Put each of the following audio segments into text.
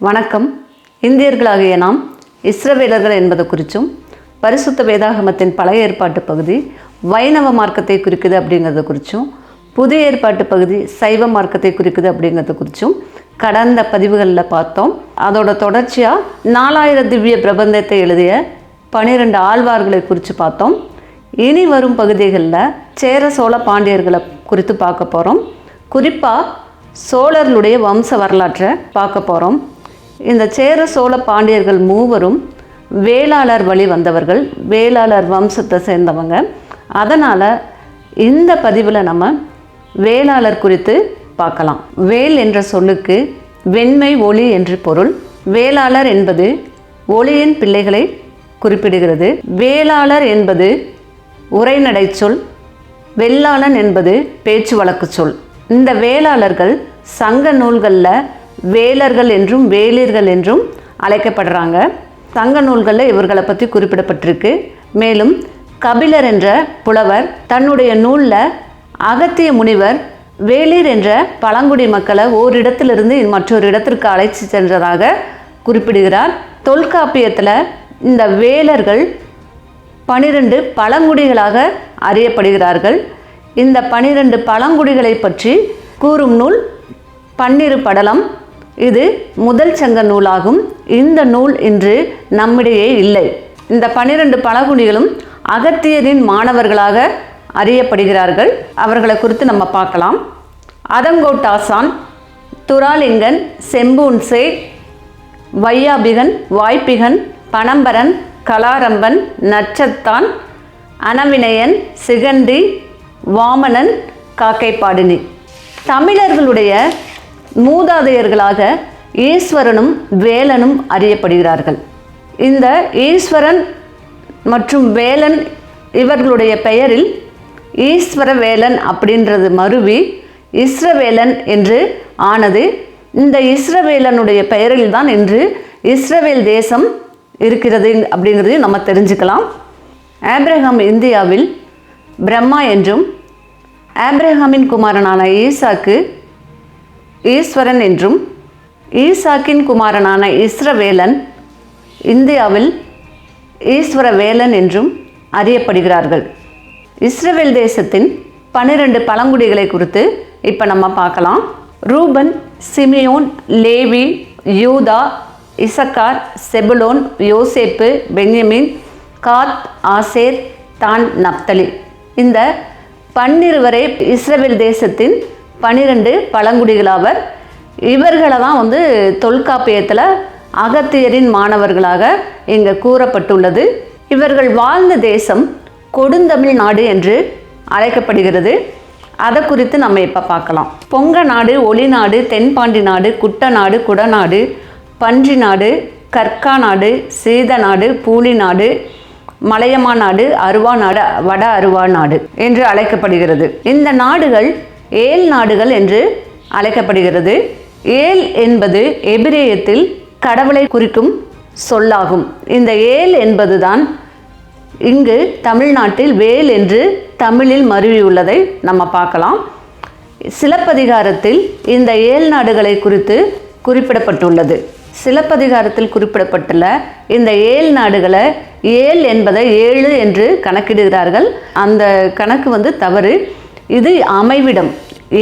வணக்கம். இந்தியர்களாகிய நாம் இஸ்ரவேலர்கள் என்பது குறித்தும் பரிசுத்த வேதாகமத்தின் பழைய ஏற்பாட்டு பகுதி வைணவ மார்க்கத்தை குறிக்குது அப்படிங்கிறத குறித்தும் புதிய ஏற்பாட்டு பகுதி சைவ மார்க்கத்தை குறிக்குது அப்படிங்கிறத குறித்தும் கடந்த பதிவுகளில் பார்த்தோம். அதோட தொடர்ச்சியாக நாலாயிரம் திவ்ய பிரபந்தத்தை எழுதிய பனிரெண்டு ஆழ்வார்களை குறித்து பார்த்தோம். இனி வரும் பகுதிகளில் சேர சோழ பாண்டியர்களை குறித்து பார்க்க போகிறோம் குறிப்பாக சோழர்களுடைய வம்ச வரலாற்றை பார்க்க போகிறோம் இந்த சேர சோழ பாண்டியர்கள் மூவரும் வேளாளர் வழி வந்தவர்கள் வேளாளர் வம்சத்தை சேர்ந்தவங்க. அதனால் இந்த பதிவில் நம்ம வேளாளர் குறித்து பார்க்கலாம். வேல் என்ற சொல்லுக்கு வெண்மை ஒளி என்று பொருள். வேளாளர் என்பது ஒளியின் பிள்ளைகளை குறிப்பிடுகிறது. வேளாளர் என்பது உரைநடை சொல். வெள்ளாளன் என்பது பேச்சு வழக்கு சொல். இந்த வேளாளர்கள் சங்க நூல்களில் வேலர்கள் என்றும் வேளிர்கள் என்றும் அழைக்கப்படுறாங்க. தங்க நூல்களில் இவர்களை பற்றி குறிப்பிடப்பட்டிருக்கு. மேலும் கபிலர் என்ற புலவர் தன்னுடைய நூலில் அகத்திய முனிவர் வேளிர் என்ற பழங்குடி மக்களை ஓரிடத்திலிருந்து மற்றொரு இடத்திற்கு அழைத்து சென்றதாக குறிப்பிடுகிறார். தொல்காப்பியத்தில் இந்த வேலர்கள் பனிரெண்டு பழங்குடிகளாக அறியப்படுகிறார்கள். இந்த பனிரெண்டு பழங்குடிகளை பற்றி கூறும் நூல் பன்னிரு படலம் இது முதல் சங்க நூலாகும். இந்த நூல் இன்று நம்மிடையே இல்லை. இந்த பனிரெண்டு பழங்குடிகளும் அகத்தியரின் மாணவர்களாக அறியப்படுகிறார்கள். அவர்களை குறித்து நம்ம பார்க்கலாம். அதங்கோட்டாசான் துராலிங்கன் செம்பூன்சே வையாபிகன் வாய்ப்பிகன் பனம்பரன் கலாரம்பன் நச்சத்தான் அனவினயன் சிகண்டி வாமனன் காக்கைப்பாடினி. தமிழர்களுடைய மூதாதையர்களாக ஈஸ்வரனும் வேலனும் அறியப்படுகிறார்கள். இந்த ஈஸ்வரன் மற்றும் வேலன் இவர்களுடைய பெயரில் ஈஸ்வர வேலன் அப்படின்றது மருவி இஸ்ரவேலன் என்று ஆனது. இந்த இஸ்ரவேலனுடைய பெயரில் தான் இன்று இஸ்ரவேல் தேசம் இருக்கிறது அப்படிங்கிறதையும் நம்ம தெரிஞ்சுக்கலாம். ஆப்ரஹாம் இந்தியாவில் பிரம்மா என்றும் ஆப்ரஹாமின் குமாரனான ஈசாக்கு ஈஸ்வரன் என்றும் ஈசாக்கின் குமாரனான இஸ்ரவேலன் இந்தியாவில் ஈஸ்வரவேலன் என்றும் அறியப்படுகிறார்கள். இஸ்ரவேல் தேசத்தின் பன்னிரண்டு பழங்குடிகளை குறித்து இப்போ நம்ம பார்க்கலாம். Reuben Simeon Levi Judah Issachar Zebulun Joseph Benjamin Gad Asher தான் நப்தலி. இந்த பன்னிருவரே இஸ்ரவேல் தேசத்தின் பனிரெண்டு பழங்குடிகளாவர். இவர்களை தான் வந்து தொல்காப்பியத்தில் அகத்தியரின் மாணவர்களாக இங்கே கூறப்பட்டுள்ளது. இவர்கள் வாழ்ந்த தேசம் கொடுந்தமிழ் நாடு என்று அழைக்கப்படுகிறது. அதை குறித்து நம்ம இப்போ பார்க்கலாம். பொங்க நாடு ஒளி நாடு தென்பாண்டி நாடு குட்டநாடு குடநாடு பன்றி நாடு கற்கா நாடு சீத நாடு பூலி நாடு மலையமா நாடு அருவா நாடு வட அருவா நாடு என்று அழைக்கப்படுகிறது. இந்த நாடுகள் ஏல் நாடுகள் என்று அழைக்கப்படுகிறது. ஏல் என்பது எபிரேயத்தில் கடவுளை குறிக்கும் சொல்லாகும். இந்த ஏல் என்பதுதான் இங்கு தமிழ்நாட்டில் வேல் என்று தமிழில் மருவியுள்ளதை நம்ம பார்க்கலாம். சிலப்பதிகாரத்தில் இந்த ஏழ் நாடுகளை குறித்து குறிப்பிடப்பட்டுள்ளது. சிலப்பதிகாரத்தில் குறிப்பிடப்பட்டுள்ள இந்த ஏழு நாடுகளை ஏழு என்பதை ஏழு என்று கணக்கிடுகிறார்கள். அந்த கணக்கு வந்து தவறு. இது அமைவிடம்.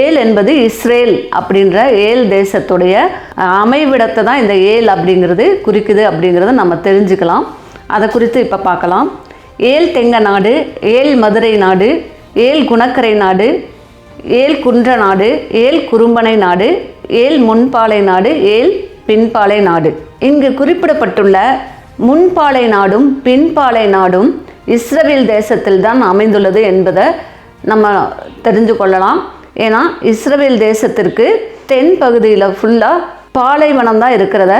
ஏல் என்பது இஸ்ரேல் அப்படின்ற ஏல் தேசத்துடைய அமைவிடத்தை தான் இந்த ஏல் அப்படிங்கிறது குறிக்குது அப்படிங்கிறத நம்ம தெரிஞ்சுக்கலாம். அதை குறித்து இப்போ பார்க்கலாம். ஏல் தெங்க நாடு ஏல் மதுரை நாடு ஏல் குணக்கரை நாடு ஏல் குன்ற நாடு ஏல் குறும்பனை நாடு ஏல் முன்பாலை நாடு ஏல் பின்பாலை நாடு. இங்கு குறிப்பிடப்பட்டுள்ள முன்பாலை நாடும் பின்பாலை நாடும் இஸ்ரேல் தேசத்தில் தான் அமைந்துள்ளது என்பதை நம்ம தெரிஞ்சு கொள்ளலாம். ஏன்னா இஸ்ரேல் தேசத்திற்கு தென் பகுதியில் ஃபுல்லாக பாலைவனம் தான் இருக்கிறத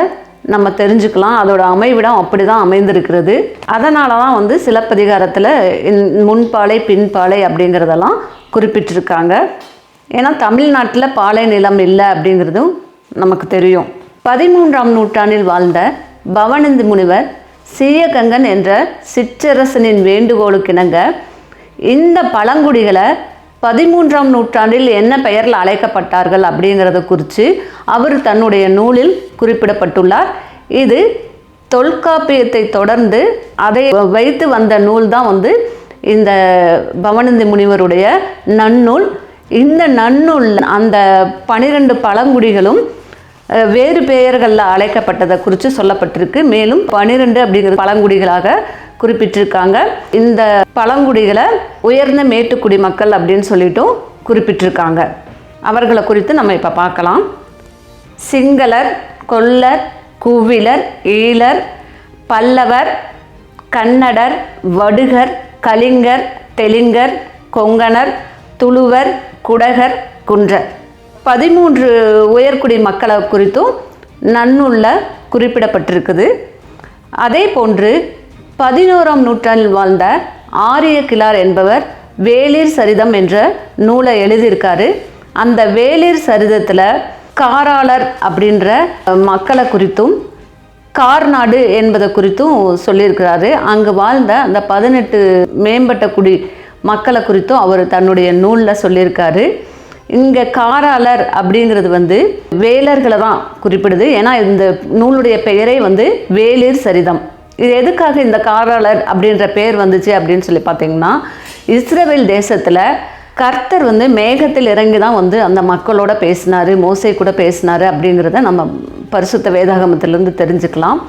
நம்ம தெரிஞ்சுக்கலாம். அதோட அமைவிடம் அப்படி தான் அமைந்திருக்கிறது. அதனால தான் வந்து சிலப்பதிகாரத்தில் முன்பாலை பின்பாலை அப்படிங்கிறதெல்லாம் குறிப்பிட்டிருக்காங்க. ஏன்னா தமிழ்நாட்டில் பாலை நிலம் இல்லை அப்படிங்கிறதும் நமக்கு தெரியும். பதிமூன்றாம் நூற்றாண்டில் வாழ்ந்த பவனந்தி முனிவர் சீயகங்கன் என்ற சிற்றரசனின் வேண்டுகோளுக்கிணங்க இந்த பழங்குடிகளை பதிமூன்றாம் நூற்றாண்டில் என்ன பெயரில் அழைக்கப்பட்டார்கள் அப்படிங்கிறத குறித்து அவர் தன்னுடைய நூலில் குறிப்பிடப்பட்டுள்ளார். இது தொல்காப்பியத்தை தொடர்ந்து அதை வைத்து வந்த நூல் தான் வந்து இந்த பவனந்தி முனிவருடைய நன்னூல். இந்த நன்னூல் அந்த பனிரெண்டு பழங்குடிகளும் வேறு பெயர்களில் அழைக்கப்பட்டதை குறித்து சொல்லப்பட்டிருக்கு. மேலும் பனிரெண்டு அப்படிங்கிற பழங்குடிகளாக குறிப்பிட்டிருக்காங்க. இந்த பழங்குடிகளை உயர்ந்த மேட்டுக்குடி மக்கள் அப்படின்னு சொல்லிட்டும் குறிப்பிட்டிருக்காங்க. அவர்களை குறித்து நம்ம இப்போ பார்க்கலாம். சிங்களர் கொல்லர் குவிலர் ஈழர் பல்லவர் கன்னடர் வடுகர் கலிங்கர் தெலுங்கர் கொங்கணர் துளுவர் குடகர் குன்றர். பதிமூன்று உயர்குடி மக்களை குறித்தும் நன்னுள்ள குறிப்பிடப்பட்டிருக்குது. அதே போன்று பதினோராம் நூற்றாண்டில் வாழ்ந்த ஆரிய கிளார் என்பவர் வேளிர் சரிதம் என்ற நூலை எழுதியிருக்காரு. அந்த வேளிர் சரிதத்தில் காராளர் அப்படின்ற மக்களை குறித்தும் கார்நாடு என்பதை குறித்தும் சொல்லியிருக்கிறாரு. அங்கு வாழ்ந்த அந்த பதினெட்டு மேம்பட்ட குடி மக்களை குறித்தும் அவர் தன்னுடைய நூலில் சொல்லியிருக்காரு. இங்கே காராளர் அப்படிங்கிறது வந்து வேலர்களை தான் குறிப்பிடுது. ஏன்னா இந்த நூலுடைய பெயரே வந்து வேலிர் சரிதம். இது எதுக்காக இந்த காராளர் அப்படின்ற பெயர் வந்துச்சு அப்படின்னு சொல்லி பார்த்தீங்கன்னா இஸ்ரேல் தேசத்தில் கர்த்தர் வந்து மேகத்தில் இறங்கி தான் வந்து அந்த மக்களோட பேசினார் மோசை கூட பேசினாரு அப்படிங்கிறத நம்ம பரிசுத்த வேதாகமத்திலேருந்து தெரிஞ்சுக்கலாம்.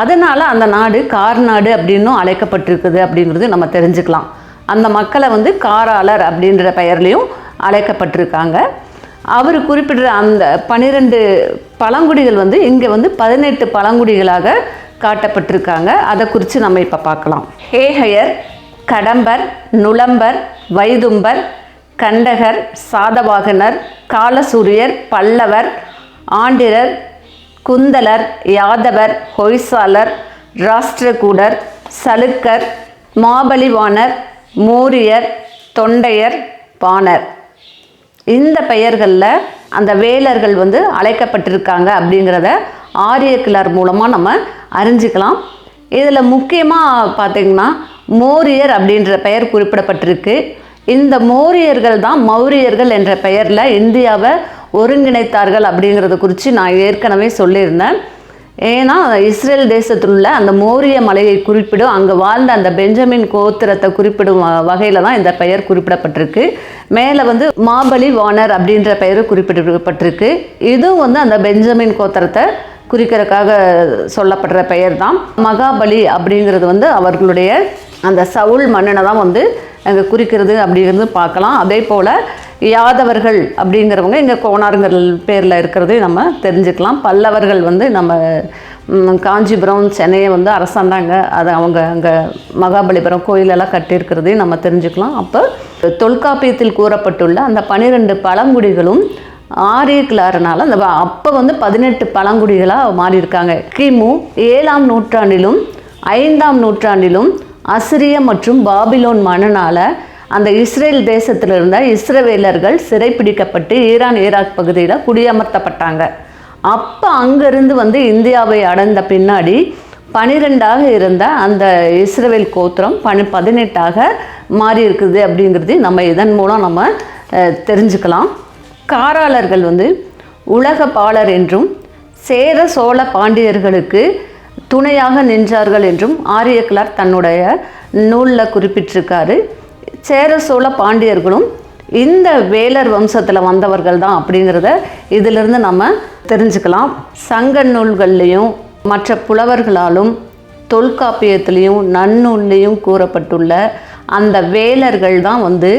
அதனால் அந்த நாடு கார்நாடு அப்படின்னும் அழைக்கப்பட்டிருக்குது அப்படிங்கிறது நம்ம தெரிஞ்சுக்கலாம். அந்த மக்களை வந்து காராளர் அப்படின்ற பெயர்லேயும் அழைக்கப்பட்டிருக்காங்க. அவர் குறிப்பிடுற அந்த பன்னிரெண்டு பழங்குடிகள் வந்து இங்கே வந்து பதினெட்டு பழங்குடிகளாக காட்டப்பட்டிருக்காங்க. அதை குறித்து நம்ம இப்போ பார்க்கலாம். ஹேஹயர் கடம்பர் நுளம்பர் வைதும்பர் கண்டகர் சாதவாகனர் காலசூரியர் பல்லவர் ஆண்டிரர் குந்தலர் யாதவர் ஹொய்சாலர் ராஷ்டிரகூடர் சலுக்கர் மாபலிவாணர் மூரியர் தொண்டையர் பாணர். இந்த பெயர்களில் அந்த வேலர்கள் வந்து அழைக்கப்பட்டிருக்காங்க அப்படிங்கிறத ஆரிய கிளர் மூலமாக நம்ம அறிஞ்சிக்கலாம். இதில் முக்கியமாக பார்த்தீங்கன்னா மோரியர் அப்படின்ற பெயர் குறிப்பிடப்பட்டிருக்கு. இந்த மோரியர்கள் தான் மௌரியர்கள் என்ற பெயரில் இந்தியாவை ஒருங்கிணைத்தார்கள் அப்படிங்கிறத குறித்து நான் ஏற்கனவே சொல்லியிருந்தேன். ஏன்னா இஸ்ரேல் தேசத்தில் உள்ள அந்த மோரிய மலையை குறிப்பிடும் அங்கே வாழ்ந்த அந்த பெஞ்சமின் கோத்திரத்தை குறிப்பிடும் வகையில் தான் இந்த பெயர் குறிப்பிடப்பட்டிருக்கு. மேலே வந்து மாபலி வானர் அப்படின்ற பெயரும் குறிப்பிடப்பட்டிருக்கு. இதுவும் வந்து அந்த பெஞ்சமின் கோத்திரத்தை குறிக்கிறதுக்காக சொல்லப்படுற பெயர் தான் மகாபலி அப்படிங்கிறது வந்து அவர்களுடைய அந்த சவுல் மன்னனை தான் வந்து அங்கே குறிக்கிறது அப்படிங்கிறது பார்க்கலாம். அதே போல் யாதவர்கள் அப்படிங்கிறவங்க இங்கே கோணாருங்கள் பேரில் இருக்கிறது நம்ம தெரிஞ்சுக்கலாம். பல்லவர்கள் வந்து நம்ம காஞ்சிபுரம் சென்னையை வந்து அரசாண்டாங்க. அது அவங்க அங்கே மகாபலிபுரம் கோயிலெல்லாம் கட்டியிருக்கிறதையும் நம்ம தெரிஞ்சுக்கலாம். அப்போ தொல்காப்பியத்தில் கூறப்பட்டுள்ள அந்த பனிரெண்டு பழங்குடிகளும் ஆரிய அந்த அப்போ வந்து பதினெட்டு பழங்குடிகளாக மாறியிருக்காங்க. கிமு ஏழாம் நூற்றாண்டிலும் ஐந்தாம் நூற்றாண்டிலும் அசிரிய மற்றும் பாபிலோன் மன்னனால் அந்த இஸ்ரேல் தேசத்தில் இருந்த இஸ்ரவேலர்கள் சிறைப்பிடிக்கப்பட்டு ஈரான் ஈராக் பகுதியில் குடியமர்த்தப்பட்டாங்க. அப்போ அங்கேருந்து வந்து இந்தியாவை அடைந்த பின்னாடி பனிரெண்டாக இருந்த அந்த இஸ்ரேல் கோத்திரம் பனி பதினெட்டாக மாறி இருக்குது அப்படிங்கிறது நம்ம இதன் மூலம் நம்ம தெரிஞ்சுக்கலாம். காராளர்கள் வந்து உலகப்பாளர் என்றும் சேர சோழ பாண்டியர்களுக்கு துணையாக நின்றார்கள் என்றும் ஆரியக்கிளார் தன்னுடைய நூலில் குறிப்பிட்டிருக்காரு. சேர சோழ பாண்டியர்களும் இந்த வேலர் வம்சத்தில் வந்தவர்கள் தான் அப்படிங்கிறத இதிலிருந்து நம்ம தெரிஞ்சுக்கலாம். சங்க நூல்கள்லேயும் மற்ற புலவர்களாலும் தொல்காப்பியத்திலையும் நன்னூல்லையும் கூறப்பட்டுள்ள அந்த வேலர்கள் தான் வந்து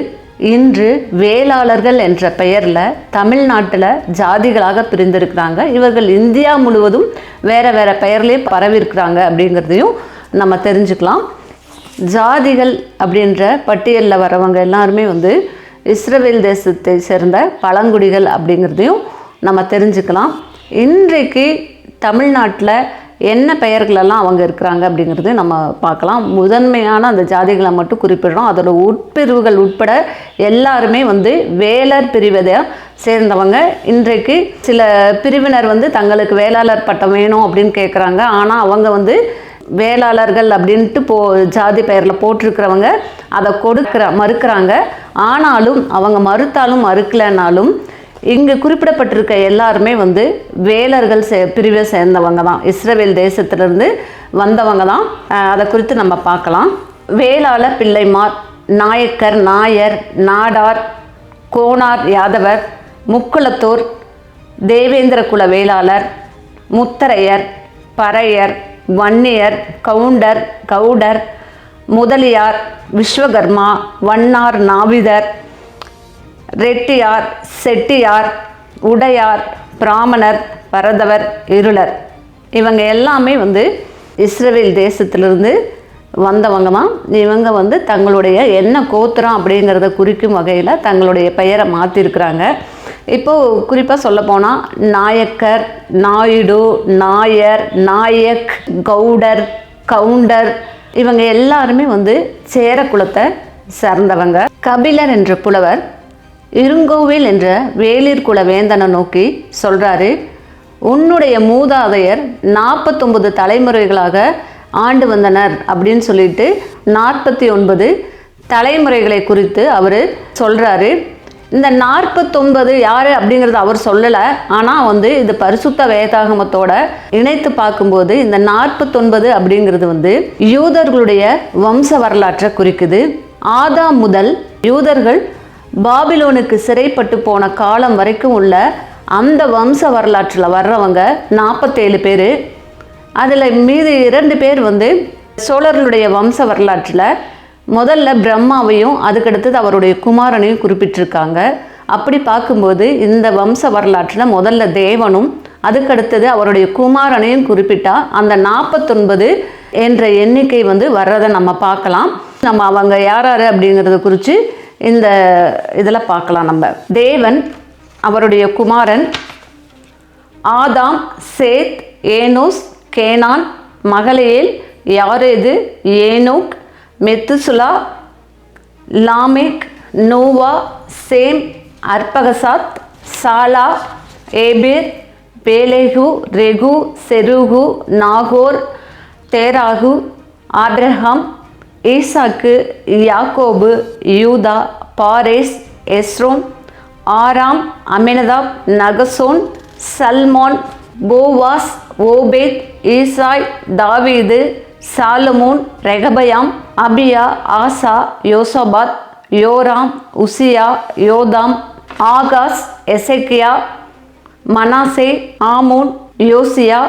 இன்று வேளாளர்கள் என்ற பெயரில் தமிழ்நாட்டில் ஜாதிகளாக பிரிந்திருக்கிறாங்க. இவர்கள் இந்தியா முழுவதும் வேறு வேறு பெயர்லேயே பரவியிருக்கிறாங்க அப்படிங்கிறதையும் நம்ம தெரிஞ்சுக்கலாம். ஜாதிகள் அப்படின்ற பட்டியலில் வரவங்க எல்லாருமே வந்து இஸ்ரவேல் தேசத்தை சேர்ந்த பழங்குடிகள் அப்படிங்கிறதையும் நம்ம தெரிஞ்சுக்கலாம். இன்றைக்கு தமிழ்நாட்டில் என்ன பெயர்களெல்லாம் அவங்க இருக்கிறாங்க அப்படிங்கிறது நம்ம பார்க்கலாம். முதன்மையான அந்த ஜாதிகளை மட்டும் குறிப்பிடுறோம். அதோட உட்பிரிவுகள் உட்பட எல்லாருமே வந்து வேலர் பிரிவதை சேர்ந்தவங்க. இன்றைக்கு சில பிரிவினர் வந்து தங்களுக்கு வேளாளர் பட்டம் வேணும் அப்படின்னு கேட்குறாங்க ஆனால் அவங்க வந்து வேளாளர்கள் அப்படின்ட்டு போ ஜாதி பெயரில் போட்டிருக்கிறவங்க அதை கொடுக்குற மறுக்கிறாங்க. ஆனாலும் அவங்க மறுத்தாலும் மறுக்கலைனாலும் இங்கு குறிப்பிடப்பட்டிருக்க எல்லாருமே வந்து வேலர்கள் சே பிரிவை சேர்ந்தவங்க தான். இஸ்ரேல் தேசத்திலிருந்து வந்தவங்க தான். அதை குறித்து நம்ம பார்க்கலாம். வேளாள பிள்ளைமார் நாயக்கர் நாயர் நாடார் கோனார் யாதவர் முக்குளத்தூர் தேவேந்திர குல வேளாளர் முத்தரையர் பறையர் வன்னியர் கவுண்டர் கவுடர் முதலியார் விஸ்வகர்மா வண்ணார் நாவிதர் ரெட்டியார் செட்டியார் உடையார் பிராமணர் பரதவர் இருளர். இவங்க எல்லாமே வந்து இஸ்ரேல் தேசத்திலிருந்து வந்தவங்க தான். இவங்க வந்து தங்களுடைய என்ன கோத்திரம் அப்படிங்கிறத குறிக்கும் வகையில் தங்களுடைய பெயரை மாற்றிருக்கிறாங்க இப்போது குறிப்பாக சொல்லப்போனால் நாயக்கர் நாயுடு நாயர் நாயக் கவுடர் கவுண்டர் இவங்க எல்லாருமே வந்து சேர குலத்தை சார்ந்தவங்க. கபிலர் என்ற புலவர் இருங்கோவில் என்ற வேளிர் குல வேந்தனை நோக்கி சொல்கிறாரு உன்னுடைய மூதாதையர் நாற்பத்தொம்பது தலைமுறைகளாக ஆண்டு வந்தனர் அப்படின்னு சொல்லிட்டு நாற்பத்தி ஒன்பது தலைமுறைகளை குறித்து அவர் சொல்கிறாரு இந்த நாற்பத்தொன்பது யார் அப்படிங்கிறத அவர் சொல்லலை. ஆனால் வந்து இது பரிசுத்த வேதாகமத்தோட இணைத்து பார்க்கும்போது இந்த நாற்பத்தொன்பது அப்படிங்கிறது வந்து யூதர்களுடைய வம்ச வரலாற்றை குறிக்குது. ஆதாம் முதல் யூதர்கள் பாபிலோனுக்கு சிறைப்பட்டு போன காலம் வரைக்கும் உள்ள அந்த வம்ச வரலாற்றில் வர்றவங்க நாற்பத்தேழு பேர். அதில் மீது இரண்டு பேர் வந்து சோழர்களுடைய வம்ச வரலாற்றில் முதல்ல பிரம்மாவையும் அதுக்கடுத்தது அவருடைய குமாரனையும் குறிப்பிட்டிருக்காங்க. அப்படி பார்க்கும்போது இந்த வம்ச வரலாற்றில் முதல்ல தேவனும் அதுக்கடுத்தது அவருடைய குமாரனையும் குறிப்பிட்டா அந்த நாற்பத்தொன்பது என்ற எண்ணிக்கை வந்து வர்றதை நம்ம பார்க்கலாம். நம்ம அவங்க யார் யார் அப்படிங்கிறத குறித்து இந்த இதில் பார்க்கலாம் நம்ம. தேவன் அவருடைய குமாரன் Adam Seth Enos Cainan Mahalaleel Jared Enoch Methuselah Lamech Noah Shem Arphaxad Salah Eber Peleg Reu Serug Nahor Terah Abraham ஈசாக்கு யாக்கோபு Judah Phares Esrom Aram Aminadab Naasson Salmon Booz Obed Jesse David Solomon Rehoboam அபியா ஆசா யோசபாத் யோராம் உசியா யோதாம் Ahaz எசக்கியா Manasseh ஆமோன் யோசியா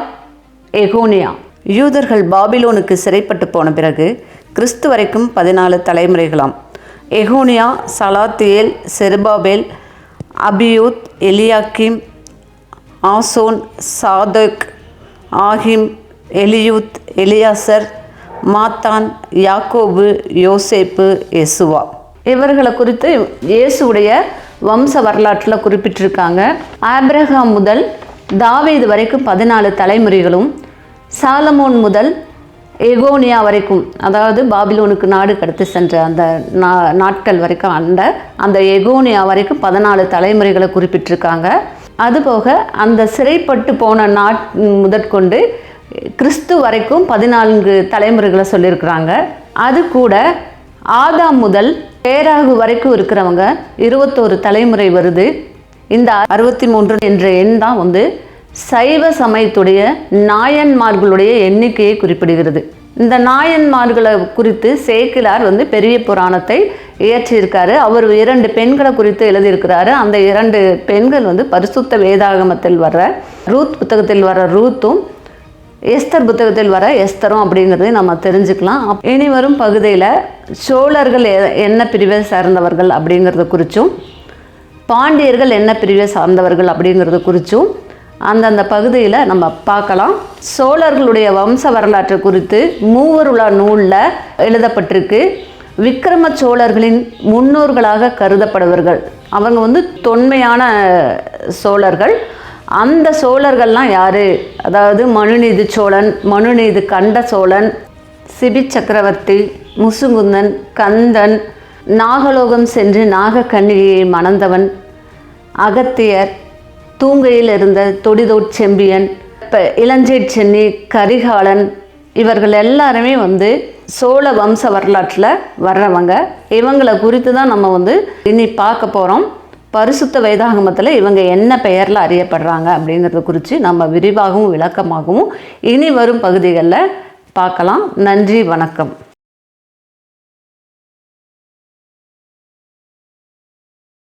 எகோனியா. யூதர்கள் பாபிலோனுக்கு சிறைப்பட்டு போன பிறகு Christ வரைக்கும் பதினாலு தலைமுறைகளாம். எகோனியா Salathiel Zorobabel Abiud Eliakim Azor Sadoc Achim Eliud Eleazar Matthan Jacob Joseph எசுவா. இவர்களை குறித்து இயேசுடைய வம்ச வரலாற்றில் குறிப்பிட்டிருக்காங்க. ஆப்ரஹாம் முதல் தாவீது வரைக்கும் பதினாலு தலைமுறைகளும் சாலமோன் முதல் எகோனியா வரைக்கும் அதாவது பாபிலோனுக்கு நாடு கடத்தி சென்ற அந்த நா நாட்கள் வரைக்கும் அந்த அந்த எகோனியா வரைக்கும் பதினாலு தலைமுறைகளை குறிப்பிட்டிருக்காங்க. அதுபோக அந்த சிறைப்பட்டு போன நாட் முதற்கொண்டு கிறிஸ்து வரைக்கும் பதினான்கு தலைமுறைகளை சொல்லியிருக்கிறாங்க. அது கூட ஆதாம் முதல் பேராகு வரைக்கும் இருக்கிறவங்க இருபத்தோரு தலைமுறை வருது. இந்த அறுபத்தி மூன்று என்ற எண் தான் வந்து சைவ சமயத்துடைய நாயன்மார்களுடைய எண்ணிக்கையை குறிப்பிடுகிறது. இந்த நாயன்மார்களை குறித்து சேக்கிலார் வந்து பெரிய புராணத்தை இயற்றியிருக்காரு. அவர் இரண்டு பெண்களை குறித்து எழுதியிருக்கிறாரு. அந்த இரண்டு பெண்கள் வந்து பரிசுத்த வேதாகமத்தில் வர்ற ரூத் புத்தகத்தில் வர ரூத்தும் எஸ்தர் புத்தகத்தில் வர எஸ்தரும் அப்படிங்கிறதையும் நம்ம தெரிஞ்சுக்கலாம். இனி வரும் பகுதியில் சோழர்கள் எ- என்ன பிரிவை சார்ந்தவர்கள் அப்படிங்கிறத குறித்தும் பாண்டியர்கள் என்ன பிரிவை சார்ந்தவர்கள் அப்படிங்கிறத குறித்தும் அந்தந்த பகுதியில் நம்ம பார்க்கலாம். சோழர்களுடைய வம்ச வரலாற்று குறித்து மூவருளா நூலில் எழுதப்பட்டிருக்கு. விக்ரம சோழர்களின் முன்னோர்களாக கருதப்படுவர்கள் அவங்க வந்து தொன்மையான சோழர்கள். அந்த சோழர்கள்லாம் யார்? அதாவது மனுநீதி சோழன் மனுநீதி கண்ட சோழன் சிபி சக்கரவர்த்தி முசுகுந்தன் கந்தன் நாகலோகம் சென்று நாகக்கண்ணியை மணந்தவன் அகத்தியர் தூங்கையில் இருந்த தொடிதோட் செம்பியன் இப்போ இளஞ்சை சென்னி கரிகாலன் இவர்கள் எல்லாருமே வந்து சோழ வம்ச வரலாற்றில் வர்றவங்க. இவங்களை குறித்து தான் நம்ம வந்து இனி பார்க்க போகிறோம் பரிசுத்த வேதாகமத்தில் இவங்க என்ன பெயரில் அறியப்படுறாங்க அப்படிங்கிறத குறித்து நம்ம விரிவாகவும் விளக்கமாகவும் இனி வரும் பகுதிகளில் பார்க்கலாம். நன்றி வணக்கம்.